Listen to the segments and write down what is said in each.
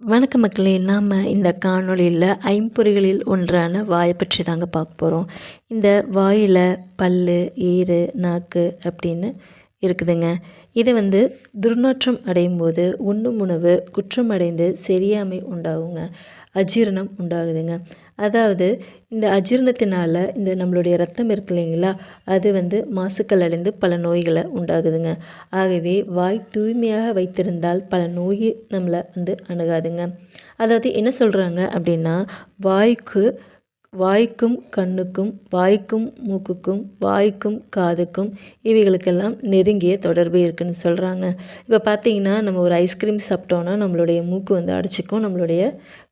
வணக்க மக்களே நாம் இந்த காணொளியில் ஐம்பொறிகளில் ஒன்றான வாயை பற்றி தாங்க பார்க்க போகிறோம் இந்த வாயில் பல் ஈறு நாக்கு அப்படின்னு இருக்குதுங்க. இது வந்து துர்நாற்றம் அடையும் போது உண்ணும் உணவு குற்றம் அடைந்து சரியாமை உண்டாகுங்க. அஜீரணம் உண்டாகுதுங்க. அதாவது இந்த அஜீரணத்தினால் இந்த நம்மளுடைய ரத்தம் இருக்கு இல்லைங்களா அது வந்து மாசுக்கள் அடைந்து பல நோய்களை உண்டாகுதுங்க. ஆகவே வாய் தூய்மையாக வைத்திருந்தால் பல நோய் நம்மளை வந்து அணுகாதுங்க. அதாவது என்ன சொல்கிறாங்க அப்படின்னா வாய்க்கு வாய்க்கும் கண்ணுக்கும் வாய்க்கும் மூக்குக்கும் வாய்க்கும் காதுக்கும் இவைகளுக்கெல்லாம் நெருங்கிய தொடர்பு இருக்குதுன்னு சொல்கிறாங்க இப்போ பார்த்தீங்கன்னா நம்ம ஒரு ஐஸ்கிரீம் சாப்பிட்டோன்னா நம்மளுடைய மூக்கு வந்து அடைச்சிக்கும் நம்மளுடைய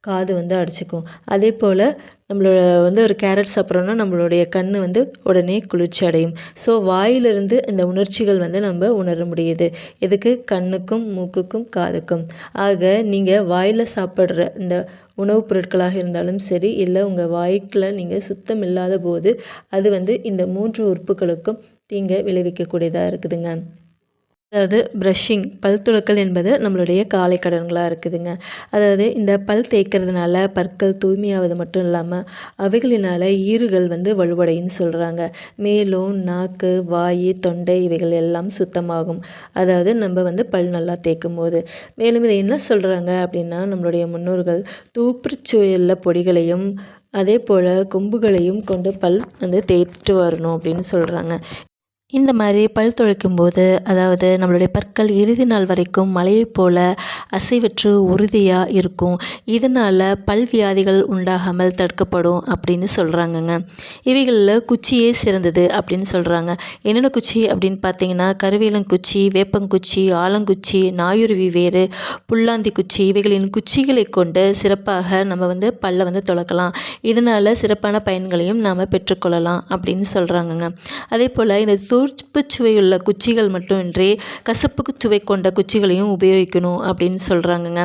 காது வந்து அடைச்சிக்கும். அதே போல் நம்மளோட வந்து ஒரு கேரட் சாப்பிட்றோன்னா நம்மளுடைய கண் வந்து உடனே குளிர்ச்சி அடையும். ஸோ வாயிலிருந்து இந்த உணர்ச்சிகள் வந்து நம்ம உணர முடியுது. எதுக்கு? கண்ணுக்கும் மூக்குக்கும் காதுக்கும். ஆக நீங்கள் வாயில் சாப்பிட்ற இந்த உணவுப் பொருட்களாக இருந்தாலும் சரி இல்லை உங்கள் வாய்க்குள்ள நீங்கள் சுத்தம் இல்லாத போது அது வந்து இந்த மூன்று உறுப்புகளுக்கும் தீங்கை விளைவிக்கக்கூடியதாக இருக்குதுங்க. அதாவது ப்ரஷிங் பல் துளக்கல் என்பது நம்மளுடைய காலை கடன்களாக இருக்குதுங்க. அதாவது இந்த பல் தேய்க்கிறதுனால பற்கள் தூய்மையாவது மட்டும் இல்லாமல் அவைகளினால் ஈறுகள் வந்து வலுவடையும்னு சொல்கிறாங்க மேலும் நாக்கு வாய் தொண்டை இவைகள் எல்லாம் சுத்தமாகும். அதாவது நம்ம வந்து பல் நல்லா தேய்க்கும் போது மேலும் இதை என்ன சொல்கிறாங்க அப்படின்னா நம்மளுடைய முன்னோர்கள் தூப்புச்சுவையுள்ள பொடிகளையும் அதே போல் கொம்புகளையும் கொண்டு பல் வந்து தேய்த்துட்டு வரணும் அப்படின்னு சொல்கிறாங்க இந்த மாதிரி பல் துளைக்கும் போது அதாவது நம்மளுடைய பற்கள் இறுதி நாள் வரைக்கும் மலையைப் போல அசைவற்று உறுதியாக இருக்கும். இதனால் பல் வியாதிகள் உண்டாகாமல் தடுக்கப்படும் அப்படின்னு சொல்கிறாங்கங்க இவைகளில் குச்சியே சிறந்தது அப்படின்னு சொல்கிறாங்க என்னென்ன குச்சி அப்படின்னு பார்த்தீங்கன்னா கருவேலங்குச்சி வேப்பங்குச்சி ஆலங்குச்சி நாயுருவி வேறு புல்லாந்தி குச்சி இவைகளின் குச்சிகளை கொண்டு சிறப்பாக நம்ம வந்து பல்லை வந்து துளக்கலாம். இதனால் சிறப்பான பயன்களையும் நாம் பெற்றுக்கொள்ளலாம் அப்படின்னு சொல்கிறாங்கங்க அதே போல் இந்த தூர்ப்பு சுவையுள்ள குச்சிகள் மட்டுமின்றி கசப்பு சுவை கொண்ட குச்சிகளையும் உபயோகிக்கணும் அப்படின்னு சொல்கிறாங்கங்க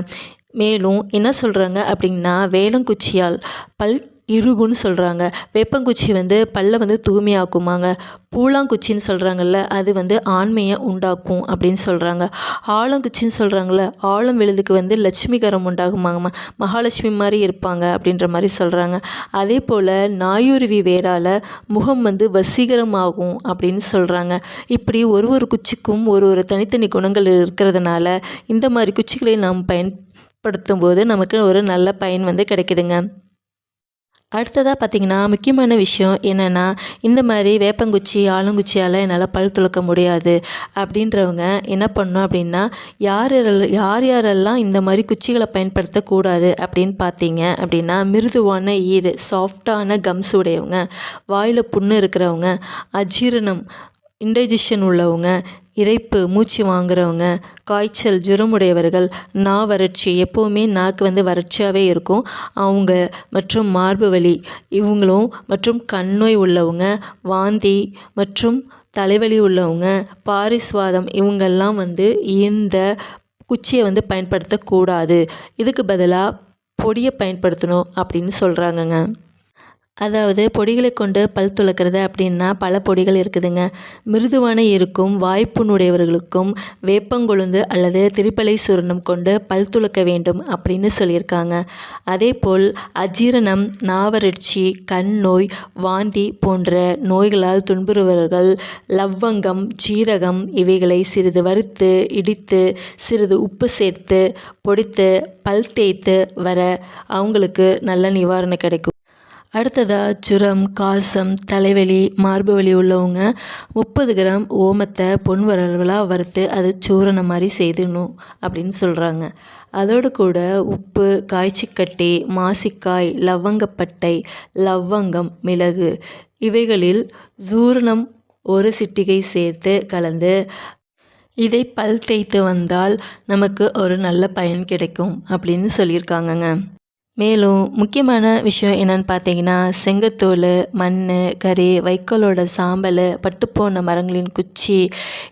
மேலும் என்ன சொல்கிறாங்க அப்படின்னா வேலங்குச்சியால் பல் இருகுன்னு சொல்கிறாங்க வேப்பங்குச்சி வந்து பல்லை வந்து தூய்மையாக்குமாங்க. பூலாங்குச்சின்னு சொல்கிறாங்கல்ல அது வந்து ஆண்மையை உண்டாக்கும் அப்படின்னு சொல்கிறாங்க ஆலங்குச்சின்னு சொல்கிறாங்கல்ல ஆழம் விழுதுக்கு வந்து லட்சுமிகரம் உண்டாகுமாங்கம்மா மகாலட்சுமி மாதிரி இருப்பாங்க அப்படின்ற மாதிரி சொல்கிறாங்க அதே போல் நாயுருவி வேரால் முகம் வந்து வசீகரமாகும் அப்படின்னு சொல்கிறாங்க இப்படி ஒரு ஒரு குச்சிக்கும் ஒரு ஒரு தனித்தனி குணங்கள் இருக்கிறதுனால இந்த மாதிரி குச்சிகளை நாம் பயன்படுத்தும் போது நமக்கு ஒரு நல்ல பயன் வந்து கிடைக்குதுங்க. அடுத்ததாக பார்த்திங்கன்னா முக்கியமான விஷயம் என்னென்னா இந்த மாதிரி வேப்பங்குச்சி ஆலங்குச்சியால் என்னால் பல் துளக்க முடியாது. அப்படின்றவங்க என்ன பண்ணணும் அப்படின்னா யார் யார் யாரெல்லாம் இந்த மாதிரி குச்சிகளை பயன்படுத்தக்கூடாது அப்படின்னு பார்த்தீங்க அப்படின்னா மிருதுவான ஈடு சாஃப்டான கம்ஸ் உடையவங்க வாயில் புண்ணு இருக்கிறவங்க அஜீரணம் இன்டைஜஷன் உள்ளவங்க இறைப்பு மூச்சு வாங்குறவங்க காய்ச்சல் ஜுரமுடையவர்கள் நா வறட்சி எப்போவுமே நாக்கு வந்து வறட்சியாகவே இருக்கும். அவங்க மற்றும் மார்பு வலி இவங்களும் மற்றும் கண்ணோய் உள்ளவங்க வாந்தி மற்றும் தலைவலி உள்ளவங்க பாரிஸ்வாதம் இவங்கெல்லாம் வந்து இந்த குச்சியை வந்து பயன்படுத்தக்கூடாது. இதுக்கு பதிலாக பொடியை பயன்படுத்தணும் அப்படின்னு சொல்கிறாங்கங்க அதாவது பொடிகளை கொண்டு பல் துளக்கிறது அப்படின்னா பல பொடிகள் இருக்குதுங்க. மிருதுவான இருக்கும் வாய்ப்புண்ணுடையவர்களுக்கும் வேப்பங்கொழுந்து அல்லது திரிப்பலை சுரணம் கொண்டு பல் துளக்க வேண்டும் அப்படின்னு சொல்லியிருக்காங்க. அதே போல் அஜீரணம் நாவறட்சி கண் நோய் வாந்தி போன்ற நோய்களால் துன்புறுவர்கள் லவ்வங்கம் ஜீரகம் இவைகளை சிறிது வறுத்து இடித்து சிறிது உப்பு சேர்த்து பொடித்து பல் தேய்த்து வர அவங்களுக்கு நல்ல நிவாரணம் கிடைக்கும். அடுத்ததாக சுரம் காசம் தலைவலி மார்பு வலி உள்ளவங்க முப்பது கிராம் ஓமத்தை பொன் வரவலாக வறுத்து அது சூரணம் மாதிரி செய்துணும் அப்படின்னு சொல்கிறாங்க அதோடு கூட உப்பு காய்ச்சிக்கட்டி மாசிக்காய் லவங்கப்பட்டை லவ்வங்கம் மிளகு இவைகளில் சூரணம் ஒரு சிட்டிகை சேர்த்து கலந்து இதை பல் தேய்த்து வந்தால் நமக்கு ஒரு நல்ல பயன் கிடைக்கும் அப்படின்னு சொல்லியிருக்காங்கங்க. மேலும் முக்கியமான விஷயம் என்னென்னு பார்த்தீங்கன்னா செங்கத்தோல் மண் கறி வைக்கோலோட சாம்பல் பட்டுப்போன மரங்களின் குச்சி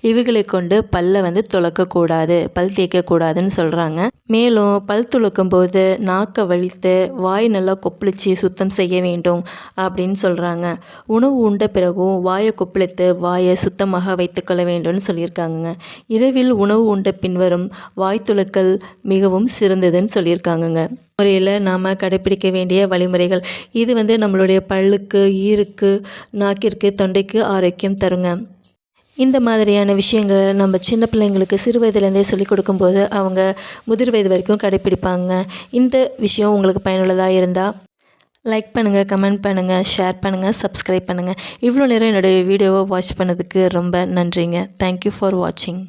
இவைகளை கொண்டு பல்லை வந்து துளக்கக்கூடாது பல் தேய்க்கக்கூடாதுன்னு சொல்கிறாங்க மேலும் பல் துலக்கும் போது நாக்கை வலித்து வாய் நல்லா கொப்பளிச்சு சுத்தம் செய்ய வேண்டும் அப்படின்னு சொல்கிறாங்க உணவு உண்ட பிறகும் வாயை கொப்பளித்து வாயை சுத்தமாக வைத்துக்கொள்ள வேண்டும்னு சொல்லியிருக்காங்கங்க. இரவில் உணவு உண்ட பின்வரும் வாய் துளக்கல் மிகவும் சிறந்ததுன்னு சொல்லியிருக்காங்கங்க. முறையில் நாம் கடைப்பிடிக்க வேண்டிய வழிமுறைகள். இது வந்து நம்மளுடைய பல்லுக்கு ஈருக்கு நாக்கிற்கு தொண்டைக்கு ஆரோக்கியம் தருங்க. இந்த மாதிரியான விஷயங்களை நம்ம சின்ன பிள்ளைங்களுக்கு சிறு வயதுலேருந்தே சொல்லிக் கொடுக்கும்போது அவங்க முதிர் வயது வரைக்கும் கடைப்பிடிப்பாங்க. இந்த விஷயம் உங்களுக்கு பயனுள்ளதாக இருந்தால் லைக் பண்ணுங்கள் கமெண்ட் பண்ணுங்கள் ஷேர் பண்ணுங்கள் சப்ஸ்கிரைப் பண்ணுங்கள் இவ்வளோ நேரம் என்னுடைய வீடியோவை வாட்ச் பண்ணதுக்கு ரொம்ப நன்றிங்க. தேங்க்யூ ஃபார் வாட்சிங்